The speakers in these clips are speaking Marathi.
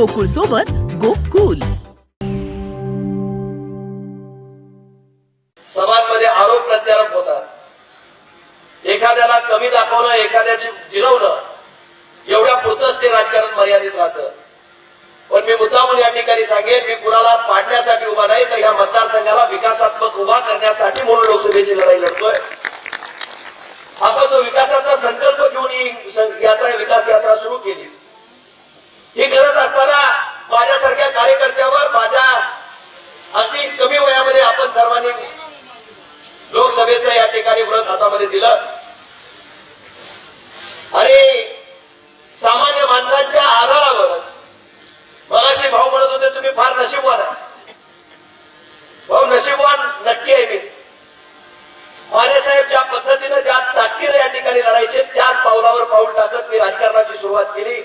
गोकुळ सोबत गोकुल. समाजमध्ये आरोप प्रत्यारोप होतात. एखाद्याला कमी दाखवणं एखाद्याची जिरवणं एवढ्या पुरतच ते राजकारण मर्यादित राहतं. पण मी मुद्दामून या ठिकाणी सांगेन मी कुणाला पाडण्यासाठी उभा नाही तर या मतदारसंघाला विकासात्मक उभा करण्यासाठी म्हणून लोकसभेची लढाई लढतोय. आपण तो विकासाचा संकल्प घेऊन ही सं- यात्रा विकास यात्रा सुरू केली. ही करत असताना माझ्यासारख्या कार्यकर्त्यावर माझ्या अगदी कमी वयामध्ये आपण सर्वांनी लोकसभेचं या ठिकाणी व्रत हातामध्ये दिलं. आणि सामान्य माणसांच्या आधारावरच मगाशी भाऊ म्हणत होते तुम्ही फार नशीबवान आहे. भाऊ नशीबवान नक्की आहे मी. साहेब ज्या पद्धतीनं ज्या ताकदीनं या ठिकाणी लढायचे त्याच पावलावर पाऊल टाकत मी राजकारणाची सुरुवात केली.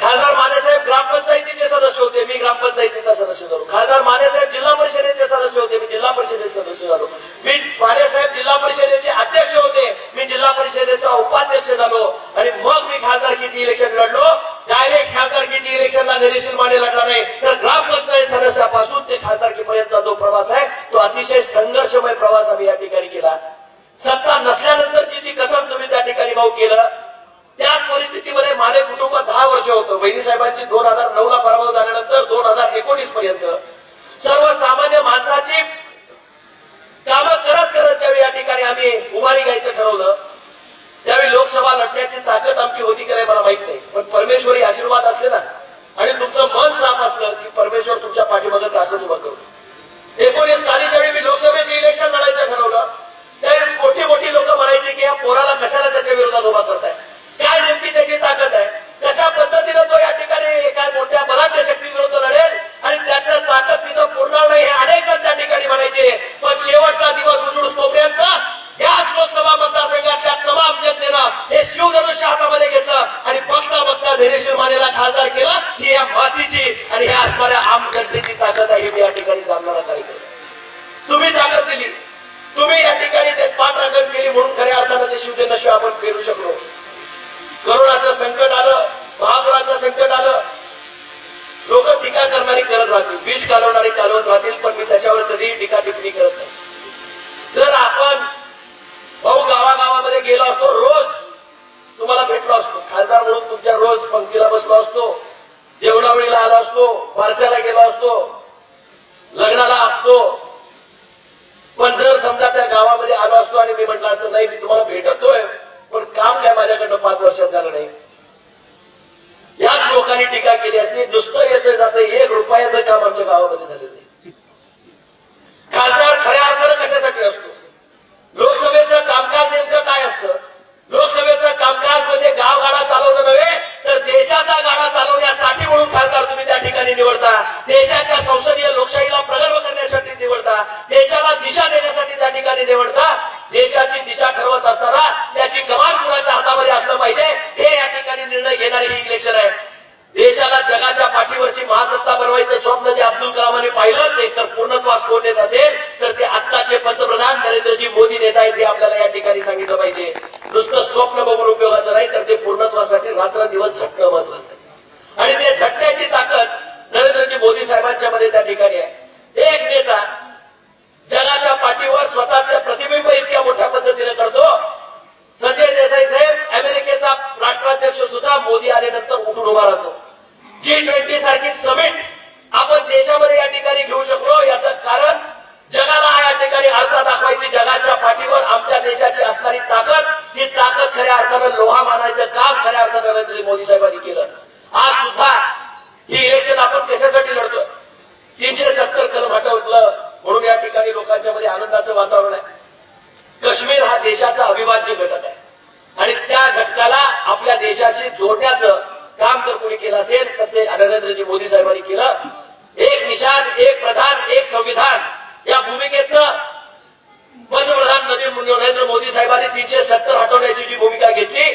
खासदार मानेसाहेब ग्रामपंचायतीचे सदस्य होते. मी ग्रामपंचायतीचा सदस्य झालो. खासदार मानेसाहेब जिल्हा परिषदेचे सदस्य होते. मी जिल्हा परिषदेचे सदस्य झालो. मी मानेसाहेब जिल्हा परिषदेचे अध्यक्ष होते. मी जिल्हा परिषदेचा उपाध्यक्ष झालो. आणि मग मी खासदारकीची इलेक्शन लढलो. डायरेक्ट खासदारकीची इलेक्शनला निरीक्षण कशाला त्याच्या विरोधात उभा त्या ठिकाणी अध्यक्ष सुद्धा मोदी आल्यानंतर उठून उभा राहतो. जी ट्वेंटी सारखी समिट आपण देशामध्ये या ठिकाणी घेऊ शकलो याचं कारण जगाला या ठिकाणी आरसा दाखवायची जगाच्या पाठीवर आमच्या देशाची असणारी ताकद ही ताकद खऱ्या अर्थानं लोहा मानायचं काम खऱ्या अर्थानं नरेंद्र मोदी साहेबांनी केलं. आज सुद्धा ही इलेक्शन आपण कशासाठी लढतोय? तीनशे सत्तर कलम हटवलं म्हणून या ठिकाणी लोकांच्या मध्ये आनंदाचं वातावरण आहे. काश्मीर हा देशाचा अविभाज्य घटक आहे. आणि त्या घटकाला आपल्या देशाशी जोडण्याचं काम जर कोणी केलं असेल तर ते नरेंद्रजी मोदी साहेबांनी केलं. एक निशान एक प्रधान एक संविधान या भूमिकेतनं पंतप्रधान नरेंद्र नरेंद्र मोदी साहेबांनी तीनशे सत्तर हटवण्याची जी भूमिका घेतली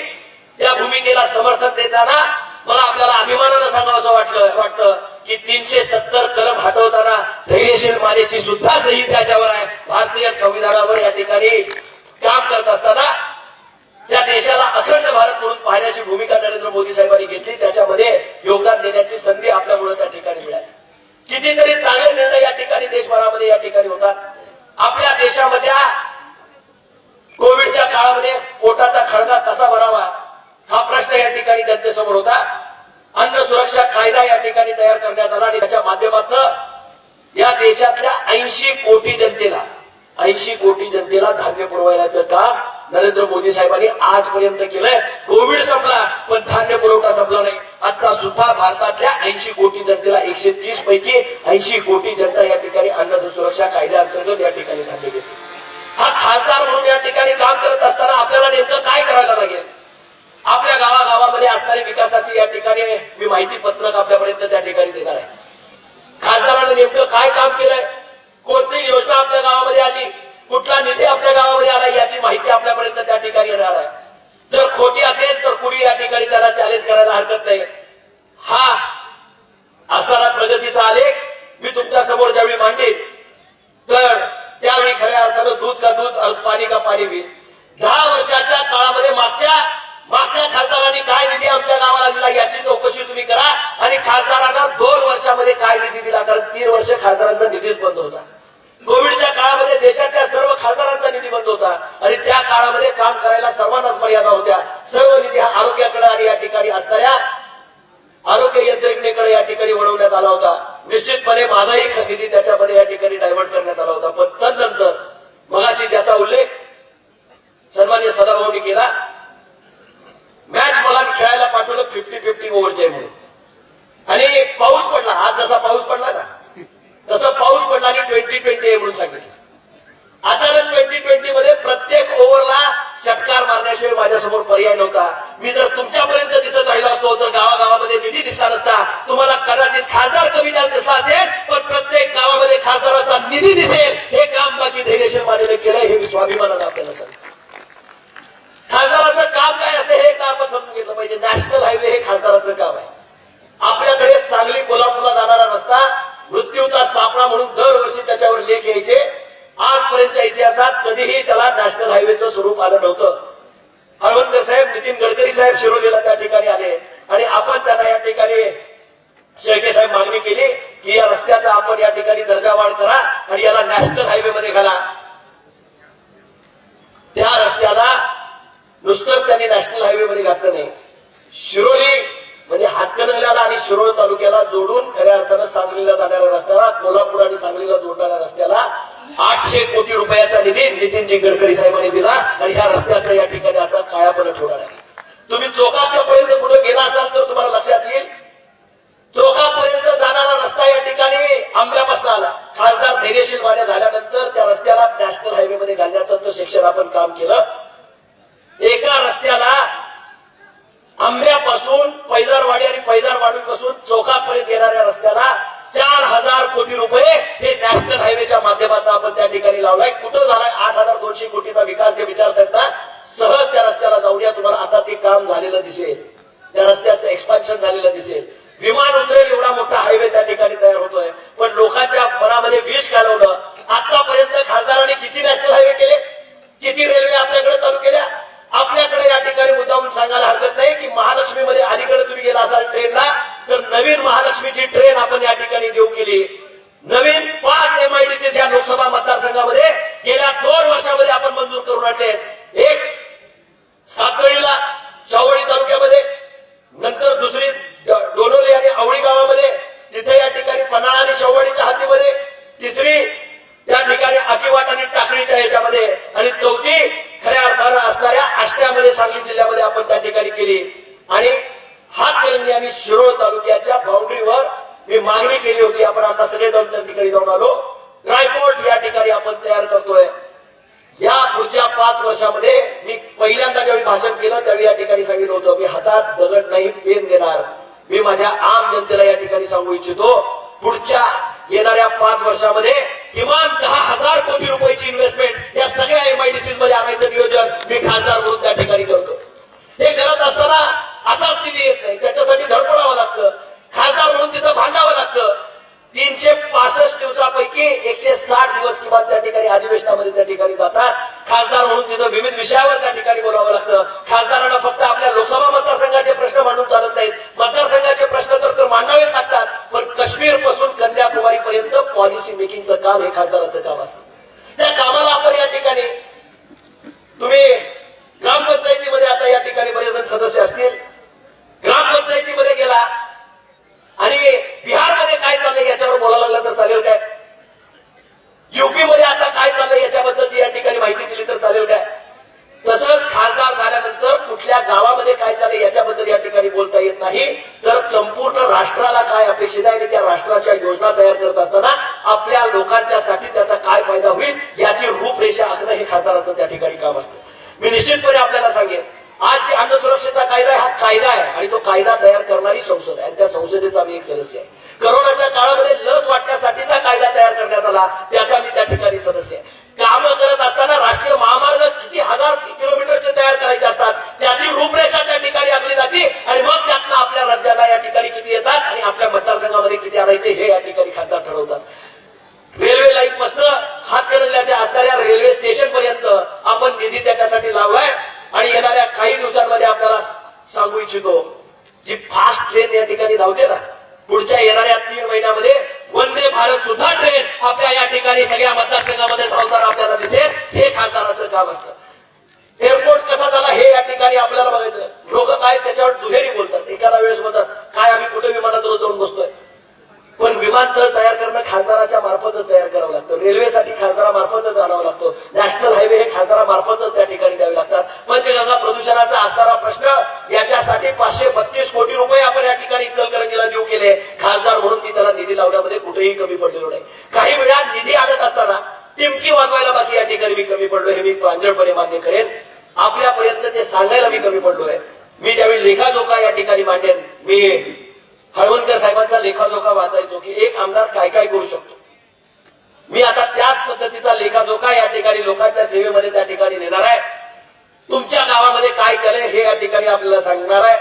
त्या भूमिकेला समर्थन देताना मला आपल्याला अभिमानानं सांगावं असं वाटलं वाटतं की तीनशे सत्तर कलम हटवताना धैर्यशील मानेची सुद्धा सही त्याच्यावर आहे. भारतीय संविधानावर या ठिकाणी काम करत असताना या म्हणून पाहण्याची भूमिका नरेंद्र मोदी साहेबांनी घेतली. त्याच्यामध्ये योगदान देण्याची संधी आपल्यामुळे त्या ठिकाणी मिळाली. कितीतरी चांगले निर्णय या ठिकाणी देशभरामध्ये या ठिकाणी होतात. आपल्या देशामध्ये कोविडच्या काळामध्ये पोटाचा खळगा कसा भरावा हा प्रश्न या ठिकाणी जनतेसमोर होता. अन्न सुरक्षा कायदा या ठिकाणी तयार करण्यात आला आणि त्याच्या माध्यमातून या देशातल्या ऐंशी कोटी जनतेला ऐंशी कोटी जनतेला धान्य पुरवायचं काम नरेंद्र मोदी साहेबांनी आजपर्यंत केलंय. कोविड संपला पण धान्य पुरवठा संपला नाही. आता सुद्धा भारतातल्या ऐंशी कोटी जनतेला एकशे तीस पैकी ऐंशी कोटी जनता या ठिकाणी अन्न सुरक्षा कायद्याअंतर्गत या ठिकाणी झालेली हा खासदार म्हणून या ठिकाणी काम करत असताना आपल्याला नेमकं काय करायला लागेल? आपल्या गावागावामध्ये असणारी विकासाची या ठिकाणी मी माहिती पत्रक आपल्यापर्यंत त्या ठिकाणी देणार आहे. खासदारानं नेमकं काय काम केलंय? कोणती योजना आपल्या गावामध्ये आली? कुठला निधी आपल्या गावामध्ये आला याची माहिती आपल्यापर्यंत त्या ठिकाणी येणार आहे. जर खोटी असेल तर कुणी या ठिकाणी त्याला चॅलेंज करायला हरकत नाही. हा असणारा प्रगतीचा आलेख मी तुमच्यासमोर ज्यावेळी मांडेन तर त्यावेळी खऱ्या अर्थानं दूध का दूध पाणी का पाणी होईल. दहा वर्षाच्या काळामध्ये मागच्या मागच्या खासदारांनी काय निधी आमच्या गावाला दिला याची चौकशी तुम्ही करा. आणि खासदारांना दोन वर्षामध्ये काय निधी दिला कारण तीन वर्ष खासदारांचा निधीच बंद होता. कोविडच्या काळात देशातल्या सर्व खासदारांचा निधी बंद होता. आणि त्या काळामध्ये काम करायला सर्वांनाच मर्यादा होत्या. सर्व निधी हा आरोग्याकडे आणि या ठिकाणी असणाऱ्या आरोग्य यंत्रणेकडे या ठिकाणी वळवण्यात आला होता. निश्चितपणे माझाही निधी त्याच्यामध्ये या ठिकाणी डायव्हर्ट करण्यात आला होता. पण तदनंतर मगाशी ज्याचा उल्लेख सन्मान्य सदाभाऊनी केला मॅच मला खेळायला पाठवलं फिफ्टी फिफ्टी ओव्हरचे म्हणून. आणि पाऊस पडला. आज जसा पाऊस पडला ना तसा पाऊस पडला आणि ट्वेंटी ट्वेंटी आहे म्हणून सांगितलं. अचानक ट्वेंटी ट्वेंटी मध्ये प्रत्येक ओव्हरला षटकार मारण्याशिवाय माझ्यासमोर पर्याय नव्हता. मी जर तुमच्यापर्यंत दिसत राहिलो असतो तर गावागावामध्ये निधी दिसला नसता. तुम्हाला कदाचित खासदार कमी जास्त दिसला असेल पण प्रत्येक गावामध्ये खासदाराचा निधी दिसेल. हे काम बाकी धैर्यशील मानेने केलंय हे मी आपल्याला सांगतो. खासदाराचं काम काय असतं हे काम आपण समजून घेतलं पाहिजे. नॅशनल हायवे हे खासदाराचं काम आहे. आपल्याकडे सांगली कोल्हापूरला जाणारा रस्ता मृत्यूचा सापळा म्हणून दरवर्षी त्याच्यावर लेख यायचे. आजपर्यंतच्या इतिहासात कधीही त्याला नॅशनल हायवेचं स्वरूप आलं नव्हतं. हळवणकर साहेब नितीन गडकरी साहेब शिरोलीला त्या ठिकाणी आले. आणि आपण त्यांना या ठिकाणी शेळके साहेब मागणी केली की या रस्त्याचा आपण या ठिकाणी दर्जा वाढ करा आणि याला नॅशनल हायवे मध्ये घाला. त्या रस्त्याला नुसतंच त्यांनी नॅशनल हायवे मध्ये घातलं नाही. शिरोली म्हणजे हातकणंगल्याला आणि शिरोळ तालुक्याला जोडून खऱ्या अर्थानं सांगलीला जाणाऱ्या रस्त्याला कोल्हापूर आणि सांगलीला जोडणाऱ्या रस्त्याला आठशे कोटी रुपयाचा निधी नितीनजी गडकरी साहेबांनी दिला आणि ह्या रस्त्याचा या ठिकाणी आता कायापलट होणार आहे. तुम्ही चौकाच्या पर्यंत गेला असाल तर तुम्हाला लक्षात येईल. चौकापर्यंत जाणारा रस्ता या ठिकाणी आंब्यापासून आला. खासदार धैर्यशील वाड्या झाल्यानंतर त्या रस्त्याला नॅशनल हायवे मध्ये घालण्याचं तो शिक्षण आपण काम केलं. एका रस्त्याला आंब्यापासून पैजारवाडी आणि पैजारवाडीपासून चोकापर्यंत चौकापर्यंत येणाऱ्या रस्त्याला चार हजार कोटी रुपये हे नॅशनल हायवेच्या माध्यमातून आपण त्या ठिकाणी लावलाय. कुठं झालाय? आठ हजार दोनशे कोटीचा विकास जे विचारतायत ना सहज त्या रस्त्याला जाऊया तुम्हाला आता ते काम झालेलं दिसेल. त्या रस्त्याचं एक्सपान्शन झालेलं दिसेल. विमान उतरेल एवढा मोठा हायवे त्या ठिकाणी तयार होतोय. पण लोकांच्या मनामध्ये विष घालवलं आतापर्यंत खासदारांनी किती नॅशनल हायवे केले? किती रेल्वे आपल्याकडे चालू केल्या? आपल्याकडे या ठिकाणी मुद्दाहून सांगायला हरकत नाही की महालक्ष्मीमध्ये अलीकडे तुम्ही गेला असाल ट्रेनला तर नवीन महालक्ष्मीची ट्रेन ठिकाणी पहिल्यांदा ज्यावेळी भाषण केलं त्यावेळी या ठिकाणी सांगितलं होतं मी हातात दगड नाही पेन देणार. मी माझ्या आम जनतेला या ठिकाणी सांगू इच्छितो पुढच्या येणाऱ्या पाच वर्षामध्ये किमान दहा हजार कोटी रुपयाची इन्व्हेस्टमेंट खासदार म्हणून तिथं विविध विषयावर त्या ठिकाणी बोलावं लागतं. खासदारांना फक्त आपल्या लोकसभा मतदारसंघाचे प्रश्न मांडून चालत नाहीत. मतदारसंघाचे प्रश्न तर तर मांडावेच लागतात. पण काश्मीरपासून कन्याकुमारी पर्यंत पॉलिसी मेकिंगचं काम हे खासदाराचं काम असतं. त्या कामाला आपण या ठिकाणी नाही तर संपूर्ण राष्ट्राला काय अपेक्षित आहे? आणि त्या राष्ट्राच्या योजना तयार करत असताना आपल्या लोकांच्यासाठी त्याचा काय फायदा होईल याची रूपरेषा आखणं हे खासदाराचं त्या ठिकाणी काम असतं. मी निश्चितपणे आपल्याला सांगेन आज जे अन्न सुरक्षेचा कायदा आहे हा कायदा आहे आणि तो कायदा तयार करणारी संसद आहे. आणि त्या संसदेचा मी एक सदस्य आहे. करोनाच्या काळामध्ये लस वाटण्यासाठीचा कायदा तयार करण्यात आला. त्या काय दुहेरी बोलतात. एकाला वेळेस बोलतात काय आम्ही कुठे विमानात रोज जाऊन बसतोय? पण विमानतळ तयार करणं खासदाराच्या मार्फतच तयार करावं लागतं. रेल्वेसाठी खासदारामार्फतच आणावं लागतो. नॅशनल हायवे हे खासदारामार्फतच त्या ठिकाणी द्यावे लागतात. पंचगंगा प्रदूषणाचा असणारा प्रश्न याच्यासाठी पाचशे बत्तीस कोटी रुपये आपण या ठिकाणी इचलकरंजीला देऊ केले. खासदार म्हणून मी त्याला निधी लावण्यामध्ये कुठेही कमी पडलेलो नाही. काही वेळा निधी आणत असताना टिमकी वाजवायला बाकी या ठिकाणी मी कमी पडलो हे मी प्रांजळपणे मान्य करेन. आपल्यापर्यंत ते सांगायला मी कमी पडलोय. मी ज्यावेळी लेखाजोखा या ठिकाणी मांडेन मी हळवणकर साहेबांचा लेखाजोखा वाचायचो की एक आमदार काय काय करू शकतो. मी आता त्याच पद्धतीचा लेखाजोखा या ठिकाणी लोकांच्या सेवेमध्ये त्या ठिकाणी नेणार आहे. तुमच्या गावामध्ये काय केलंय हे या ठिकाणी आपल्याला सांगणार आहे.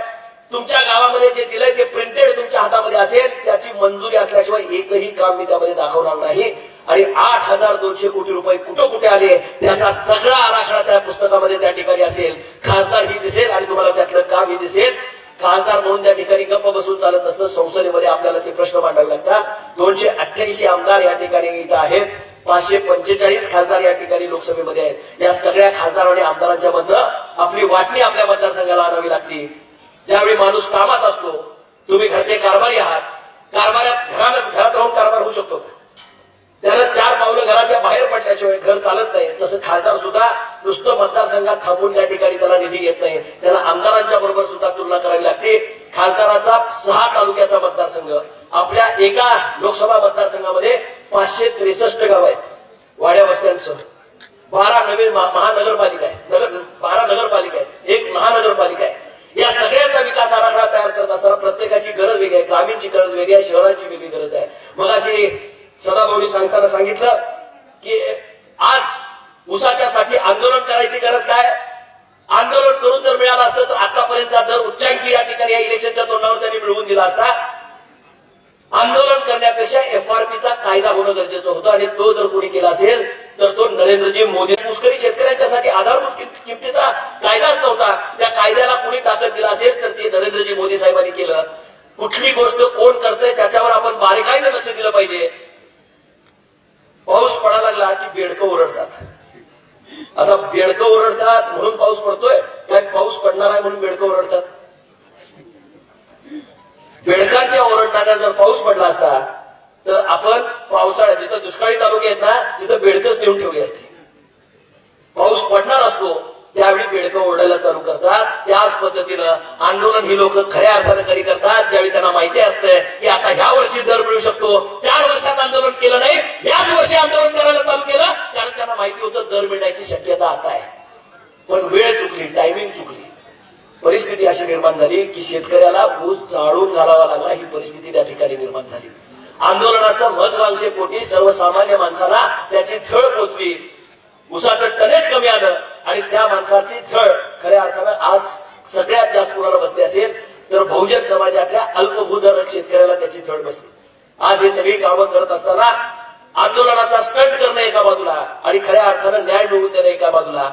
तुमच्या गावामध्ये जे दिलंय ते प्रिंटेड तुमच्या हातामध्ये असेल त्याची मंजुरी असल्याशिवाय एकही काम मी त्यामध्ये दाखवणार नाही. आणि आठ हजार दोनशे कोटी रुपये कुठं कुठे आले त्याचा सगळा आराखडा त्या पुस्तकामध्ये त्या ठिकाणी असेल. खासदार ही दिसेल आणि तुम्हाला त्यातलं काम ही दिसेल. खासदार म्हणून त्या ठिकाणी गप्प बसून चालत नसतं संसदेमध्ये आपल्याला ते प्रश्न मांडावे लागतात. दोनशे अठ्ठ्याऐंशी आमदार या ठिकाणी इथं आहेत. पाचशे पंचेचाळीस खासदार या ठिकाणी लोकसभेमध्ये आहेत. या सगळ्या खासदार आणि आमदारांच्या मधनं आपली वाटणी आपल्या मतदारसंघाला आणावी लागते. ज्यावेळी माणूस कामात असतो तुम्ही घरचे कारभारी आहात. कारभारात घरात घरात राहून कारभार होऊ शकतो. त्याला चार पावलं घराच्या बाहेर पडल्याशिवाय घर चालत नाही. तसं खासदार सुद्धा नुसतं मतदारसंघात थांबून त्या ठिकाणी त्याला निधी येत नाही. त्याला आमदारांच्या बरोबर सुद्धा तुलना करावी लागते. खासदाराचा सहा तालुक्याचा मतदारसंघ. आपल्या एका लोकसभा मतदारसंघामध्ये पाचशे त्रेसष्ट गाव आहेत. वाड्या वस्त्यांसह. बारा नवीन महानगरपालिका आहे नगर बारा नगरपालिका आहे एक महानगरपालिका आहे. या सगळ्याचा विकास आराखडा तयार करत असताना प्रत्येकाची गरज वेगळी आहे. ग्रामीणची गरज वेगळी आहे. शहराची वेगळी गरज आहे. मग अशी सदाभाऊनी सांगताना सांगितलं की आज ऊसाच्यासाठी आंदोलन करायची गरज काय? आंदोलन करून जर मिळालं असतं तर आतापर्यंत दर उच्चांकी या ठिकाणी या इलेक्शनच्या तोंडावर त्यांनी मिळवून दिला असता. आंदोलन करण्यापेक्षा एफआरपीचा कायदा होणं गरजेचं होतं आणि तो जर कोणी केला असेल तर तो नरेंद्रजी मोदी. मुस्करी शेतकऱ्यांच्यासाठी आधारभूत किमतीचा कायदाच नव्हता त्या कायद्याला कोणी ताकद दिला असेल तर ते नरेंद्रजी मोदी साहेबांनी केलं. कुठली गोष्ट कोण करतंय त्याच्यावर आपण बारीकाईनं लक्ष दिलं पाहिजे. पाऊस पडायला लागला की बेडकं ओरडतात. आता बेडकं ओरडतात म्हणून पाऊस पडतोय काय पाऊस पडणार आहे म्हणून बेडकं ओरडतात. बेडकांच्या ओरडणाऱ्या जर पाऊस पडला असता तर आपण पावसाळ्यात जिथं दुष्काळी तालुके आहेत ना तिथं बेडकच नेऊन ठेवली असते. पाऊस पडणार असतो त्यावेळी बेडकं ओरडायला चालू करतात. त्याच पद्धतीनं आंदोलन ही लोक खऱ्या अर्थानं करी करतात ज्यावेळी त्यांना माहिती असतं की आता ह्या वर्षी दर मिळू शकतो चार वर्ष दर मिळण्याची शक्यता आता आहे. पण वेळ चुकली टायमिंग चुकली. परिस्थिती अशी निर्माण झाली की शेतकऱ्याला ऊस जाळून घालावा लागला ही परिस्थिती त्या ठिकाणी निर्माण झाली. आंदोलनाचं महत्वांशेपोटी सर्वसामान्य माणसाला त्याची झळ पोचली. उसाचं टनेज कमी आलं आणि त्या माणसाची झळ. खऱ्या अर्थानं आज सगळ्यात जास्त कुणाला बसली असेल तर बहुजन समाजातल्या अल्पभूधारक शेतकऱ्याला त्याची झळ बसली. आज हे सगळी कामं करत असताना आंदोलनाचा स्टंट करणं एका बाजूला आणि खऱ्या अर्थानं न्याय मिळवून देणं एका बाजूला.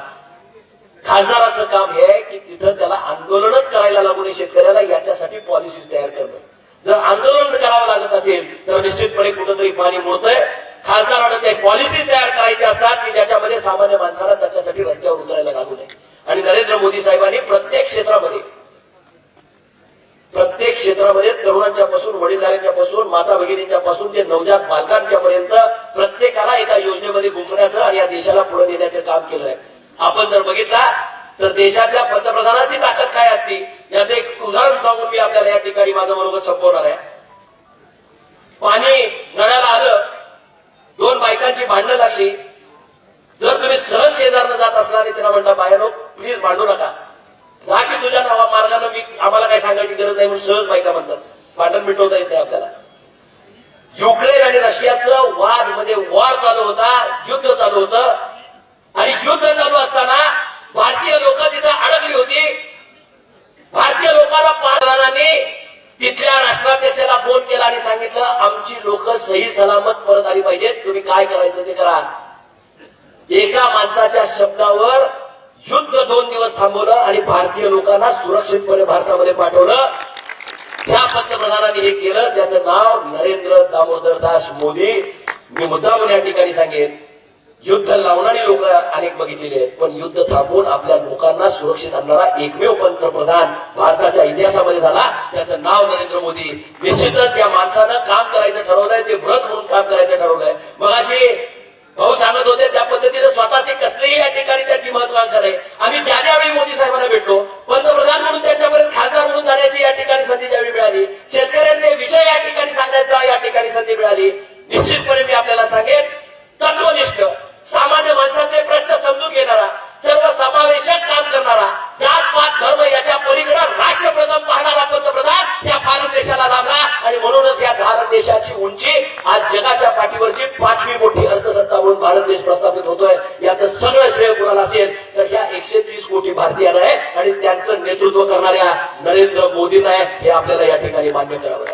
खासदाराचं काम हे आहे की तिथं त्याला आंदोलनच करायला लागू नये शेतकऱ्याला याच्यासाठी पॉलिसीज तयार करणं. जर आंदोलन करावं लागत असेल तर निश्चितपणे कुठंतरी पाणी मोडतंय. खासदारानं ते पॉलिसीज तयार करायच्या असतात की ज्याच्यामध्ये सामान्य माणसाला त्याच्यासाठी रस्त्यावर उतरायला लागू नये. आणि नरेंद्र मोदी साहेबांनी प्रत्येक क्षेत्रामध्ये प्रत्येक क्षेत्रामध्ये तरुणांच्या पासून वडीलधाऱ्यांच्या पासून माता भगिनींच्या पासून ते नवजात बालकांच्या पर्यंत प्रत्येकाला एका योजनेमध्ये गुंफण्याचं आणि या देशाला पुढे नेण्याचं काम केलं आपण जर बघितला तर देशाच्या पंतप्रधानाची ताकद काय असती? याचं एक उदाहरण सांगून मी आपल्याला या ठिकाणी माझ्या बरोबर संपवणार आहे. पाणी नळ्याला आलं दोन बायकांची भांडणं लागली. जर तुम्ही सहज शेजारनं जात असला आणि त्यांना म्हणता बाहेर हो, प्लीज भांडू नका. जा की तुझ्या नावा मार्गानं मी आम्हाला काय सांगायची गरज नाही म्हणून सहज बायका म्हणतात. भांडण मिटवता येत नाही आपल्याला. युक्रेन आणि रशियाचं वाद म्हणजे वॉर चालू होता युद्ध चालू होतं. आणि युद्ध चालू असताना भारतीय लोक तिथं अडकली होती. भारतीय लोकांना पारदानाने तिथल्या राष्ट्राध्यक्षाला फोन केला आणि सांगितलं आमची लोक सही सलामत परत आली पाहिजेत. तुम्ही काय करायचं ते करा. एका माणसाच्या शब्दावर युद्ध दोन दिवस थांबवलं आणि भारतीय लोकांना सुरक्षितपणे भारतामध्ये पाठवलं. ज्या पंतप्रधानांनी हे केलं. त्याचं नाव नरेंद्र दामोदर दास मोदी. मी मुद्दामून या ठिकाणी सांगेन युद्ध लावणारी लोक अनेक बघितलेले आहेत पण युद्ध थांबवून आपल्या लोकांना सुरक्षित आणणारा एकमेव पंतप्रधान भारताच्या इतिहासामध्ये झाला. त्याचं नाव नरेंद्र मोदी. निश्चितच या माणसानं काम करायचं ठरवलंय ते व्रत म्हणून काम करायचं ठरवलंय. मग अशी भाऊ सांगत होते त्या पद्धतीने स्वतःची कसलीही या ठिकाणी त्याची महत्वाकांक्षा नाही. आम्ही ज्या ज्यावेळी मोदी साहेबांना भेटलो पंतप्रधान म्हणून त्यांच्यापर्यंत खासदार म्हणून जाण्याची या ठिकाणी संधी ज्यावेळी मिळाली शेतकऱ्यांचे विषय या ठिकाणी सांगण्याचा या ठिकाणी संधी मिळाली निश्चितपणे मी आपल्याला सांगेन तत्वनिष्ठ सामान्य माणसाचे प्रश्न समजून घेणारा सर्व समावेशक काम करणारा जात पात धर्म याच्या पलीकडे राष्ट्रप्रथम पाहणारा पंतप्रधान या भारत देशाला लाभला आणि म्हणूनच या भारत देशाची उंची आज जगाच्या पाठीवरची कोटी भारतीयांना आहे आणि त्यांचं नेतृत्व करणाऱ्या नरेंद्र मोदींना आहे हे आपल्याला या ठिकाणी मान्य करावं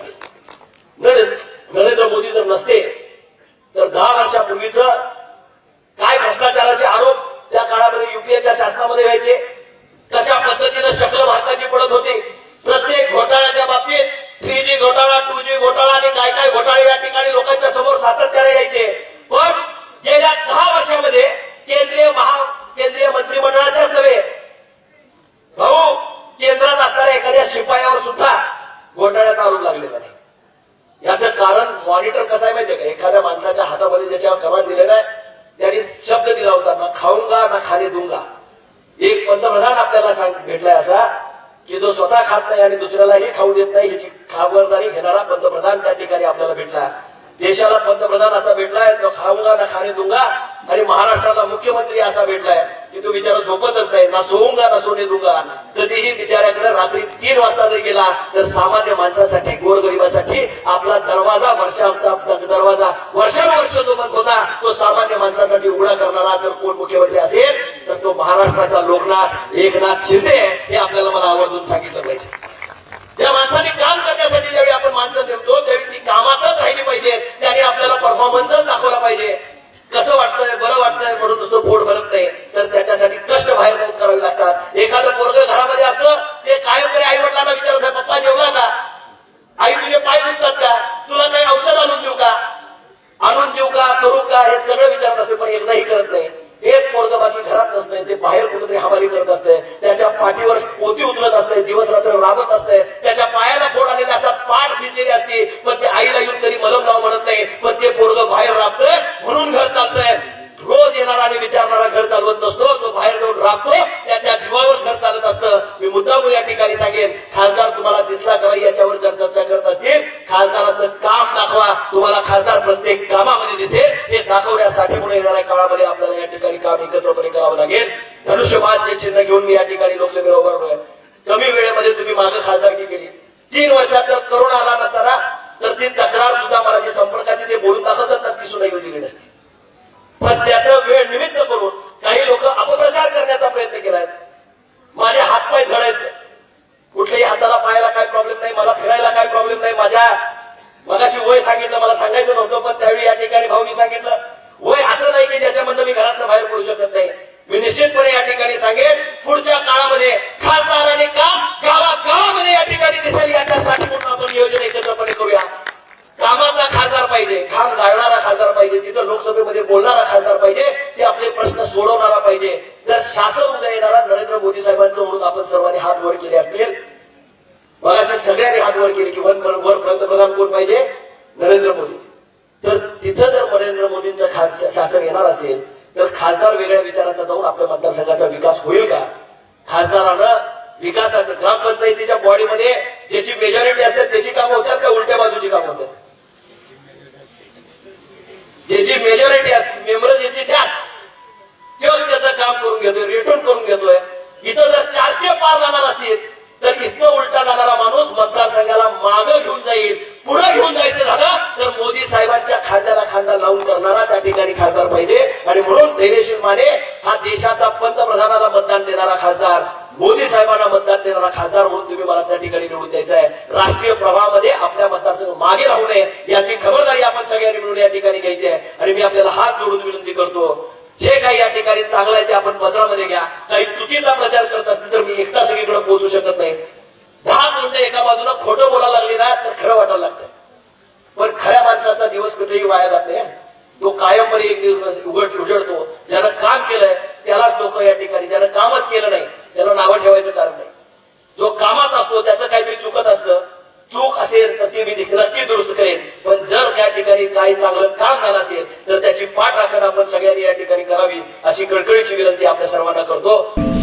एखाद्या माणसाच्या हातामध्ये ज्याच्यावर कमांड दिलेला आहे त्याने शब्द दिला होता ना खाऊंगा ना खाणे दुंगा. एक पंतप्रधान आपल्याला सांग भेटलाय असा की जो स्वतः खात नाही आणि दुसऱ्यालाही खाऊ देत नाही ह्याची खबरदारी घेणारा पंतप्रधान त्या ठिकाणी आपल्याला भेटला. देशाला पंतप्रधान असा भेटलाय तो खाऊंगा ना खाणे दूंगा. आणि महाराष्ट्राला मुख्यमंत्री असा भेटलाय. की तो बिचारा झोपतच नाही ना सोऊंगा ना सोने दूंगा कधीही बिचाऱ्याकडे रात्री तीन वाजता जर गेला तर सामान्य माणसासाठी गोरगरिबासाठी आपला दरवाजा वर्षाचा दरवाजा वर्षानुवर्ष जो बंद होता तो सामान्य माणसासाठी उघडा करणारा जर कोण मुख्यमंत्री असेल तर तो महाराष्ट्राचा लोकनाथ एकनाथ शिंदे हे आपल्याला मला आवर्जून सांगितलं पाहिजे. माझे हातपाय कुठल्याही हाताला पायाला काय प्रॉब्लेम नाही मला फिरायला काय प्रॉब्लेम नाही माझ्या मगाशी वय सांगितलं मला सांगायचं नव्हतं पण त्यावेळी या ठिकाणी भाऊनी सांगितलं वय असं नाही की ज्याच्यामधनं मी घरातनं बाहेर पडू शकत नाही. मी निश्चितपणे या ठिकाणी सांगेन पुढच्या काळामध्ये खासदार आणि गावागावामध्ये या ठिकाणी दिसेल याच्यासाठी म्हणून आपण नियोजन एकत्रपणे करूया. कामाचा खासदार पाहिजे काम गाळणारा खासदार पाहिजे तिथं लोकसभेमध्ये बोलणारा खासदार पाहिजे ते आपले प्रश्न सोडवणारा पाहिजे. जर शासन उद्या येणारा नरेंद्र मोदी साहेबांचं म्हणून आपण सर्वांनी हात वर केले असतील मग असे सगळ्यांनी हात वर केले की वन वर पंतप्रधान कोण पाहिजे? नरेंद्र मोदी. तर तिथं जर नरेंद्र मोदींचं खास शासन येणार असेल तर खासदार वेगळ्या विचाराचा जाऊन आपल्या मतदारसंघाचा विकास होईल का? खासदारानं विकासाचं ग्रामपंचायतीच्या बॉडीमध्ये ज्याची मेजॉरिटी असते त्याची कामं होतात का? उलट्या बाजूची कामं होतात? ज्याची मेजॉरिटी असते मेंबर ज्याची जास्त तेच त्याचं काम करून घेतोय रिटर्न करून घेतोय. इथं जर चारशे पार जाणार असतील तर इथनं उलटा जाणारा माणूस मतदारसंघाला मागं घेऊन जाईल. पुढे घेऊन जायचं झालं तर मोदी साहेबांच्या खांद्याला खांदा लावून करणारा त्या ठिकाणी खासदार पाहिजे. आणि म्हणून धैर्यशील माने हा देशाचा पंतप्रधानाला मतदान देणारा खासदार मोदी साहेबांना मतदान देणारा खासदार म्हणून तुम्ही मला त्या ठिकाणी निवडून द्यायचा आहे राष्ट्रीय प्रभावामध्ये आपल्या मतदारसंघ मागे राहू नये याची खबरदारी आपण सगळ्यांनी मिळून या ठिकाणी घ्यायची आहे. आणि मी आपल्याला हात जोडून विनंती करतो जे काही या ठिकाणी चांगलं आहे ते आपण पत्रामध्ये घ्या. काही चुकीचा प्रचार करत असतील तर मी एकटा सगळीकडे पोहोचू शकत नाही. दहा मिनिटं एका बाजूला खोटं बोलायला लागली ना तर खरं वाटायला लागतं पण खऱ्या माणसाचा दिवस कुठेही वाया जात नाही तो कायमपणे एक दिवस उघड उजळतो ज्यानं काम केलंय त्यालाच लोक या ठिकाणी ज्यानं कामच केलं नाही त्याला नावं ठेवायचं कारण नाही जो कामात असतो त्याचं काहीतरी चुकत असतं चूक असेल तर ती मी नक्की दुरुस्त करेन. पण जर त्या ठिकाणी काही चांगलं काम झालं असेल तर त्याची पाठ राखण आपण सगळ्यांनी या ठिकाणी करावी अशी कळकळीची विनंती आपल्या सर्वांना करतो.